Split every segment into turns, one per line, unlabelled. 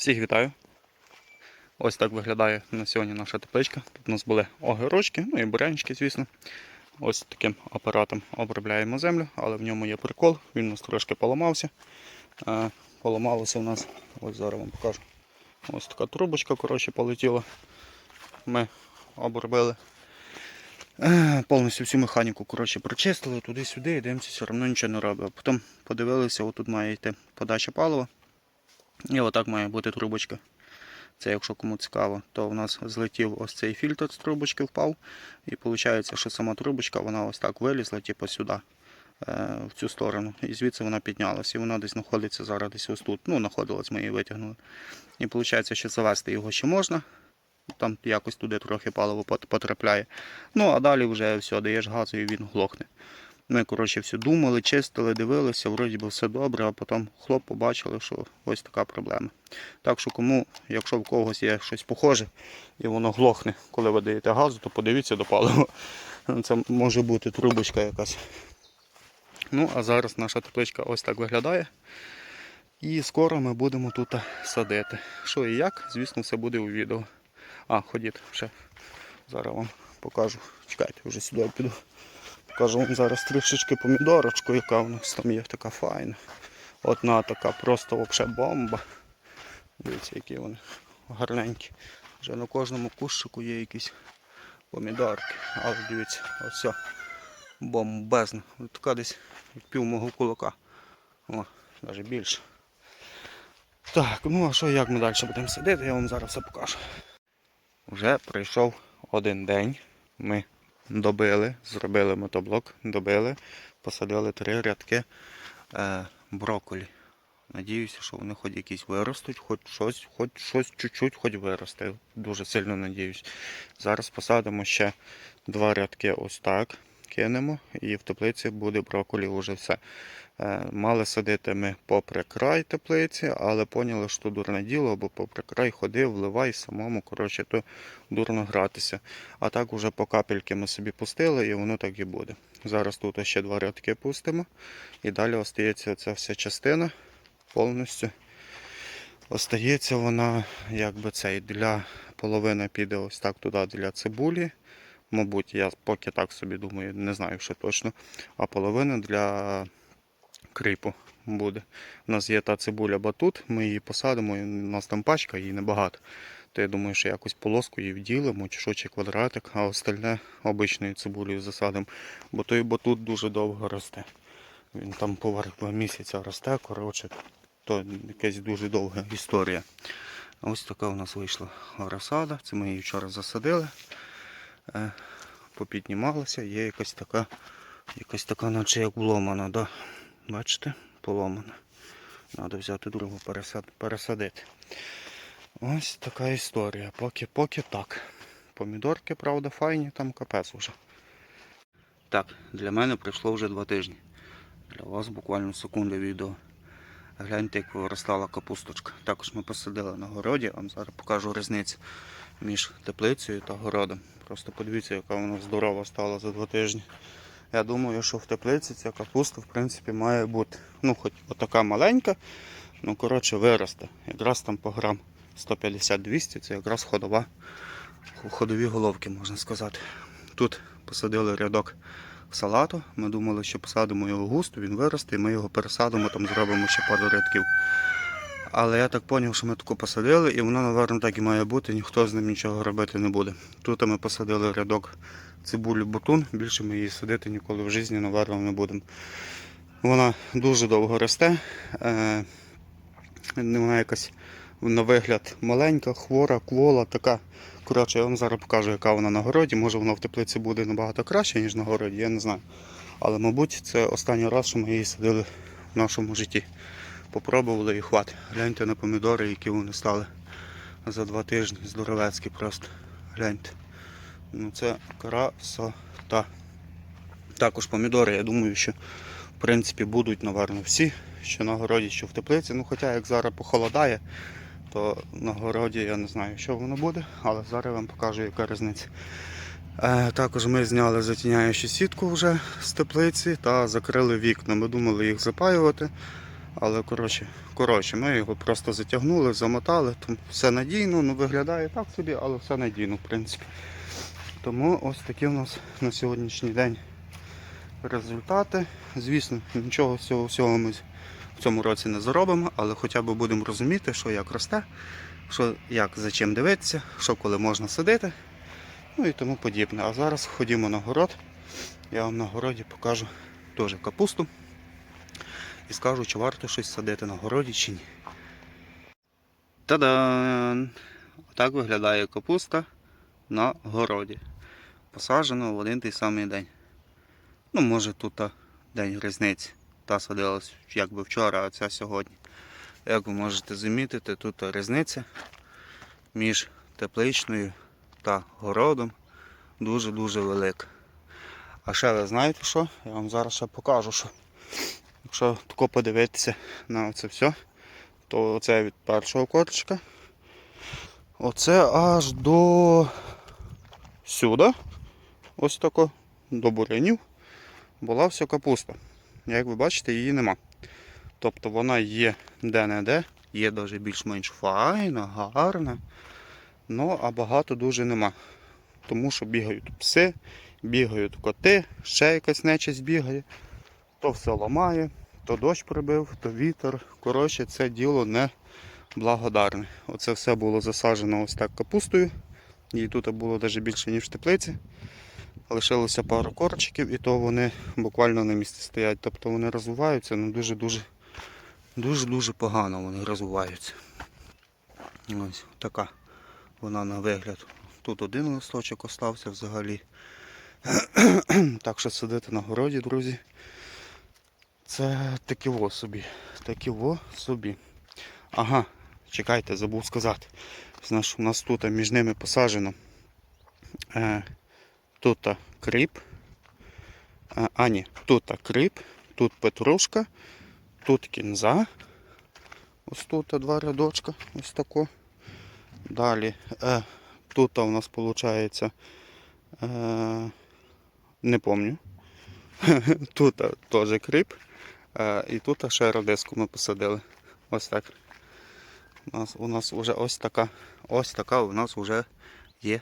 Всіх вітаю. Ось так виглядає на сьогодні наша тепличка. Тут у нас були огірочки, ну і бурянчики, звісно. Ось таким апаратом обробляємо землю, але в ньому є прикол, він у нас трошки поламався. Е, Поламалося у нас, ось зараз вам покажу. Ось така трубочка, коротше, полетіла. Ми обробили. Е, Повністю всю механіку коротше, прочистили туди-сюди і дивимося, все одно нічого не робить. Потім подивилися, отут має йти подача палива. І отак має бути трубочка. Це якщо кому цікаво, то в нас злетів ось цей фільтр з трубочки впав. І виходить, що сама трубочка вона ось так вилізла, типу сюди, е, в цю сторону. І звідси вона піднялась. І вона десь знаходиться зараз десь ось тут. Ну, знаходилась, ми її витягнули. І виходить, що завести його ще можна. Там якось туди трохи паливо потрапляє. Ну, а далі вже все, даєш газу і він глохне. Ми, коротше, все думали, чистили, дивилися, вроді би все добре, а потім хлоп побачили, що ось така проблема. Так що кому, якщо в когось є щось похоже і воно глохне, коли ви даєте газу, то подивіться до палива. Це може бути трубочка якась. Ну, а зараз наша тепличка ось так виглядає. І скоро ми будемо тут садити. Що і як, звісно, все буде у відео. А, ходіть ще. Зараз вам покажу. Чекайте, вже сюди піду. Покажу вам зараз трішечки помідорочку, яка у нас там є така файна. Одна така просто взагалі бомба. Дивіться, які вони гарненькі. Вже на кожному кущику є якісь помідорки. Але дивіться, ось. Бомбезна. Така десь як пів мого кулака. О, навіть більше. Так, ну а що як ми далі будемо сидіти, я вам зараз все покажу. Вже пройшов один день. Ми добили, зробили мотоблок, добили, посадили три рядки е, брокколі. Надіюся, що вони хоч якісь виростуть, хоч щось, хоч щось чуть-чуть, хоч виросте. Дуже сильно надіюсь. Зараз посадимо ще два рядки ось так. Кинемо і в теплиці буде брокколі вже все. Е, Мали садити ми попри край теплиці, але поняли, що дурне діло, бо попри край ходив, вливай самому, коротше, то дурно гратися. А так уже по капельки ми собі пустили і воно так і буде. Зараз тут ще два рядки пустимо і далі остається ця вся частина повністю. Остається вона, якби цей, для половини піде ось так туди для цибулі. Мабуть, я поки так собі думаю, не знаю ще точно. А половина для крипу буде. У нас є та цибуля батут, ми її посадимо, і у нас там пачка, її небагато. То я думаю, що якось полоску її вділимо, чи що, чи квадратик, а остальне обичною цибулею засадимо. Бо той батут дуже довго росте. Він там поверх місяця росте, коротше, то якась дуже довга історія. Ось така у нас вийшла розсада. Це ми її вчора засадили. Е, Попіднімалася, є якась така, якась така, наче як вломана, да? бачите, поломана. Треба взяти другу пересадити. Ось така історія. Поки, поки так. Помідорки, правда, файні, там капець вже. Так, для мене пройшло вже два тижні. Для вас буквально секунди відео. Гляньте, як виростала капусточка. Також ми посадили на городі, вам зараз покажу різницю між теплицею та городом. Просто подивіться, яка вона здорова стала за два тижні. Я думаю, що в теплиці ця капуста в принципі має бути. Ну, хоч отака маленька, ну коротше виросте. Якраз там по грам 150-200 це якраз ходова, ходові головки, можна сказати. Тут посадили рядок салату. Ми думали, що посадимо його густо, він виросте, і ми його пересадимо, там зробимо ще пару рядків. Але я так зрозумів, що ми таку посадили, і воно, напевно, так і має бути, ніхто з ним нічого робити не буде. Тут ми посадили рядок цибулі бутун, більше ми її садити ніколи в житті, напевно, не будемо. Вона дуже довго росте. Е, Вона якась на вигляд маленька, хвора, квола, така. Коротше, я вам зараз покажу, яка вона на городі. Може вона в теплиці буде набагато краще, ніж на городі, я не знаю. Але, мабуть, це останній раз, що ми її садили в нашому житті. Попробували і хватить. Гляньте на помідори, які вони стали за два тижні. Здоровецькі просто. Гляньте. Ну це красота. Також помідори, я думаю, що в принципі будуть, напевно, всі, що на городі, що в теплиці. Ну, хоча як зараз похолодає, то на городі я не знаю, що воно буде, але зараз я вам покажу, яка різниця. Е, також ми зняли затіняючу сітку вже з теплиці та закрили вікна. Ми думали їх запаювати, Але коротше, коротше, ми його просто затягнули, замотали, там все надійно, ну виглядає так собі, але все надійно, в принципі. Тому ось такі у нас на сьогоднішній день результати. Звісно, нічого цього всього ми в цьому році не заробимо, але хоча б будемо розуміти, що як росте, що як за чим дивитися, що коли можна садити, ну і тому подібне. А зараз ходімо на город. Я вам на городі покажу теж капусту і скажу, чи варто щось садити на городі чи ні. Та-дан! Отак виглядає капуста на городі. Посаджено в один той самий день. Ну, може тут день різниці. Та садилась якби вчора, а ця сьогодні. Як ви можете замітити, тут різниця між тепличною та городом дуже-дуже велика. А ще ви знаєте що? Я вам зараз ще покажу, що якщо тако подивитися на це все, то це від першого корчика. Оце аж до сюди, ось тако, до бурянів, була вся капуста. Як ви бачите, її нема. Тобто вона є де-не-де, є навіть більш-менш файна, гарна. Ну, а багато дуже нема. Тому що бігають пси, бігають коти, ще якась нечисть бігає, то все ламає, то дощ прибив, то вітер. Коротше, це діло не благодарне. Оце все було засаджено ось так капустою. Її тут було навіть більше, ніж в теплиці. Лишилося пару корчиків, і то вони буквально на місці стоять. Тобто вони розвиваються, ну дуже-дуже дуже-дуже погано вони розвиваються. Ось така вона на вигляд. Тут один листочок остався взагалі. Так що сидити на городі, друзі. Це такі во собі. Такі во собі. Ага, чекайте, забув сказати. У нас тут між ними посаджено. Е, тут кріп. А, а ні, тут кріп, тут петрушка, тут кінза. Ось тут два рядочка, ось тако. Далі е, тут у нас виходить, е, не помню. Тут теж кріп. Е, і тут ще радиску ми посадили. Ось так. У нас, у нас вже ось така, ось така у нас вже є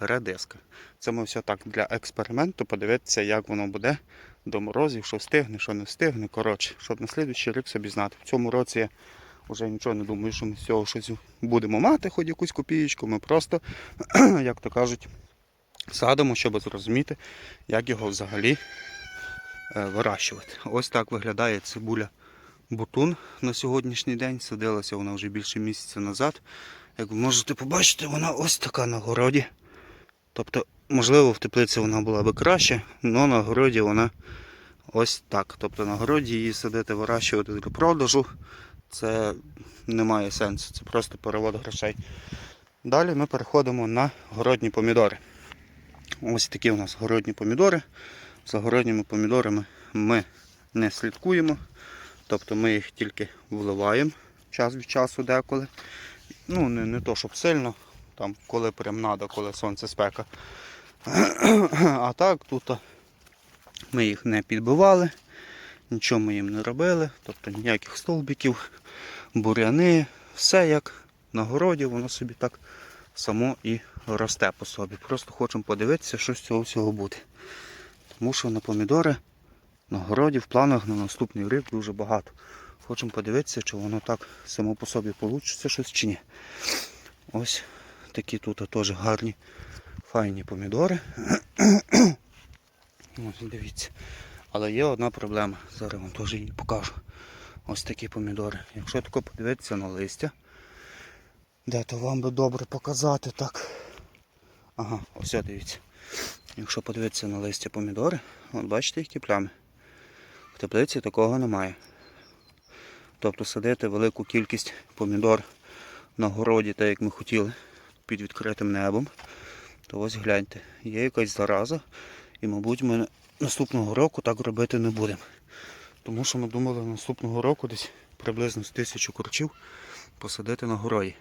редиска. Це ми все так для експерименту подивитися, як воно буде до морозів, що встигне, що не встигне. Коротше, щоб на слідуючий рік собі знати. В цьому році я вже нічого не думаю, що ми з цього щось будемо мати, хоч якусь копієчку. Ми просто, як то кажуть, садимо, щоб зрозуміти, як його взагалі вирощувати. Ось так виглядає цибуля бутун на сьогоднішній день. Садилася вона вже більше місяця назад. Як ви можете побачити, вона ось така на городі. Тобто, можливо, в теплиці вона була би краще, але на городі вона ось так. Тобто на городі її садити, вирощувати для продажу. Це не має сенсу, це просто перевод грошей. Далі ми переходимо на городні помідори. Ось такі у нас городні помідори. За городніми помідорами ми не слідкуємо. Тобто ми їх тільки вливаємо час від часу деколи. Ну, не, не то, щоб сильно, там, коли прям треба, коли сонце спека. А так тут ми їх не підбивали, нічого ми їм не робили, тобто ніяких стовбиків, буряни, все як на городі, воно собі так само і росте по собі. Просто хочемо подивитися, що з цього всього буде. Що на помідори на городі в планах на наступний рік дуже багато. Хочемо подивитися, чи воно так само по собі вийде щось чи ні. Ось такі тут теж гарні, файні помідори. Ось дивіться. Але є одна проблема. Зараз вам теж її покажу. Ось такі помідори. Якщо тако подивитися на листя, де то вам би добре показати так. Ага, ось дивіться. Якщо подивитися на листя помідори, от бачите, які плями. В теплиці такого немає. Тобто садити велику кількість помідор на городі, так як ми хотіли, під відкритим небом, то ось гляньте, є якась зараза, і, мабуть, ми наступного року так робити не будемо. Тому що ми думали наступного року десь приблизно з тисячу курчів посадити на городі.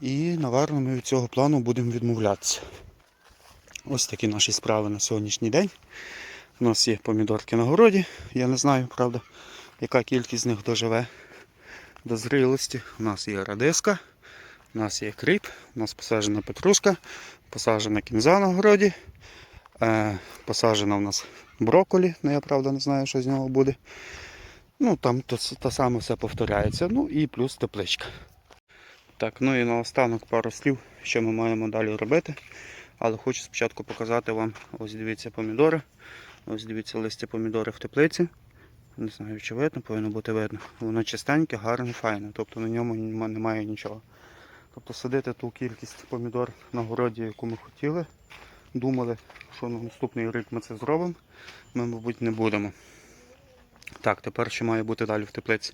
І, напевно, ми від цього плану будемо відмовлятися. Ось такі наші справи на сьогоднішній день. У нас є помідорки на городі. Я не знаю, правда, яка кількість з них доживе до зрілості. У нас є радиска, у нас є кріп, у нас посаджена петрушка, посаджена кінза на городі, е, посаджена у нас брокколі, ну я правда не знаю, що з нього буде. Ну там то, то саме все повторяється. Ну і плюс тепличка. Так, ну і наостанок пару слів, що ми маємо далі робити. Але хочу спочатку показати вам, ось дивіться помідори. Ось дивіться листя помідори в теплиці. Не знаю, чи видно, повинно бути видно. Воно чистеньке, гарне, файне. Тобто на ньому немає нічого. Тобто садити ту кількість помідор на городі, яку ми хотіли. Думали, що на наступний рік ми це зробимо. Ми, мабуть, не будемо. Так, тепер що має бути далі в теплиці?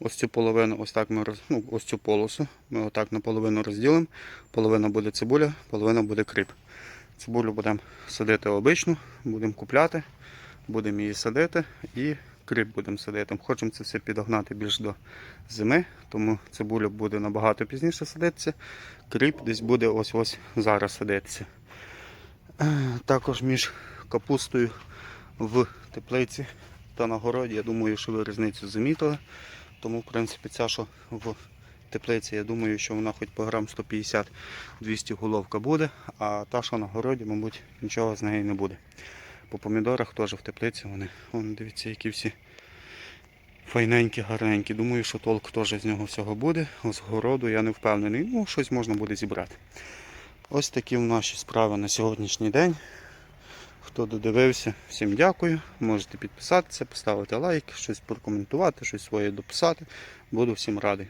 Ось цю половину, ось так ми роз... ну, ось цю полосу. Ми отак наполовину розділимо. Половина буде цибуля, половина буде кріп. Цибулю будемо садити обичну, будемо купляти, будемо її садити і кріп будемо садити. Хочемо це все підогнати більш до зими, тому цибуля буде набагато пізніше садитися. Кріп десь буде ось ось зараз садитися. Також між капустою в теплиці та на городі, я думаю, що ви різницю замітили. Тому, в принципі, ця, що в теплиці, я думаю, що вона хоч по грам 150-200 головка буде, а та, що на городі, мабуть, нічого з неї не буде. По помідорах теж в теплиці вони, вон, дивіться, які всі файненькі, гарненькі. Думаю, що толк теж з нього всього буде. З городу я не впевнений. Ну, щось можна буде зібрати. Ось такі в наші справи на сьогоднішній день. Хто додивився, всім дякую. Можете підписатися, поставити лайк, щось прокоментувати, щось своє дописати. Буду всім радий.